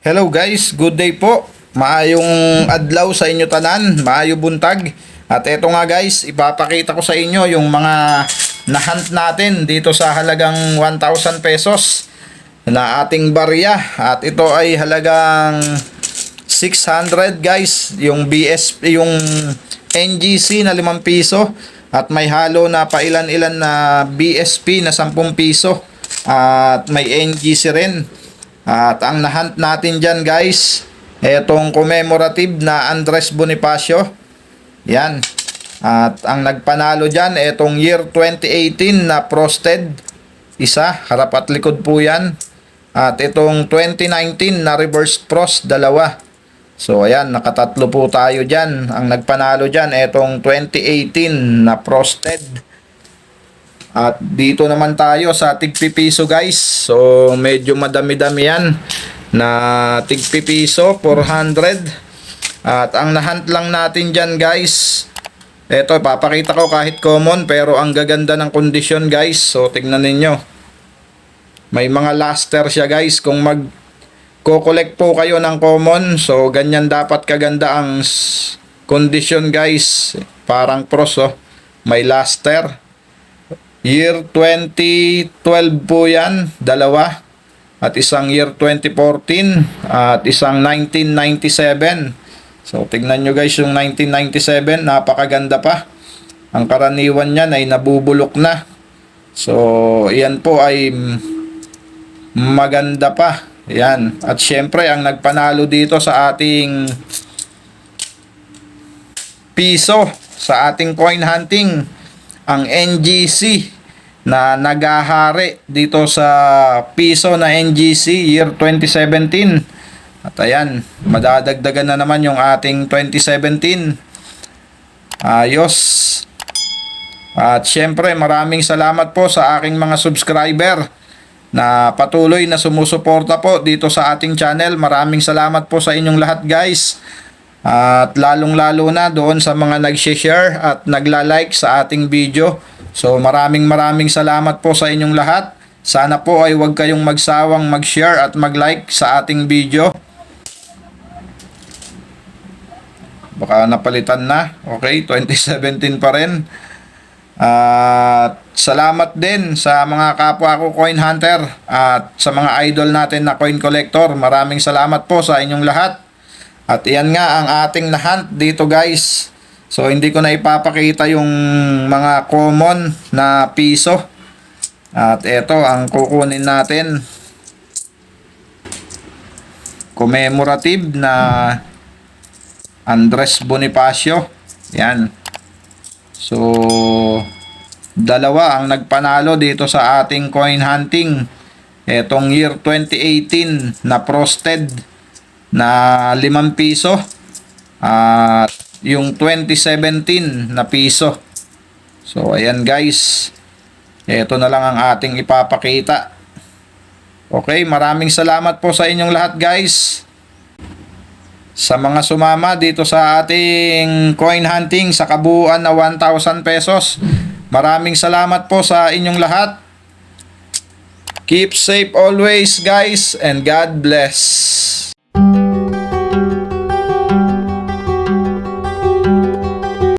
Hello guys, good day po. Maayong adlaw sa inyo tanan, maayo buntag. At eto nga guys, ipapakita ko sa inyo yung mga nahunt natin dito sa halagang 1,000 pesos na ating barya. At ito ay halagang 600 guys, yung BS, yung NGC na 5 piso. At may halo na pailan-ilan na BSP na 10 piso. At may NGC rin. At ang nahunt natin dyan guys, etong commemorative na Andres Bonifacio. Yan. At ang nagpanalo dyan, etong year 2018 na Prosted. Isa, harap at likod po yan. At itong 2019 na Reverse Prost, dalawa. So ayan, nakatatlo po tayo dyan. Ang nagpanalo dyan, etong 2018 na Prosted. At dito naman tayo sa tigpipiso guys. So medyo madami-dami yan na tigpipiso 400. At ang nahunt lang natin dyan guys. Ito papakita ko kahit common pero ang gaganda ng kondisyon guys. So tignan ninyo. May mga laster siya guys. Kung mag ko-collect po kayo ng common. So ganyan dapat kaganda ang kondisyon guys. Parang pros oh. May laster. Year 2012 po yan, dalawa. At isang year 2014 at isang 1997. So tignan nyo guys yung 1997, napakaganda pa. Ang karaniwan niyan ay nabubulok na. So yan po ay maganda pa. Yan. At syempre ang nagpanalo dito sa ating piso sa ating coin hunting ang NGC na nagahari dito sa piso na NGC year 2017 at ayan madadagdagan na naman yung ating 2017 ayos. At syempre maraming salamat po sa aking mga subscriber na patuloy na sumusuporta po dito sa ating channel. Maraming salamat po sa inyong lahat guys at lalong-lalo na doon sa mga nag-share at nagla-like sa ating video. So maraming maraming salamat po sa inyong lahat. Sana po ay huwag kayong magsawang mag-share at mag-like sa ating video. Baka napalitan na. Okay, 2017 pa rin. At salamat din sa mga kapwa ko coin hunter at sa mga idol natin na coin collector. Maraming salamat po sa inyong lahat. At iyan nga ang ating nahunt dito guys. So hindi ko na ipapakita yung mga common na piso. At ito ang kukunin natin. Commemorative na Andres Bonifacio. Yan. So dalawa ang nagpanalo dito sa ating coin hunting. Etong year 2018 na Prosted na 5 piso at yung 2017 na piso. So ayan guys. Ito na lang ang ating ipapakita. Okay maraming salamat po sa inyong lahat guys. Sa mga sumama dito sa ating coin hunting sa kabuuan na 1,000 pesos maraming salamat po sa inyong lahat. Keep safe always guys and God bless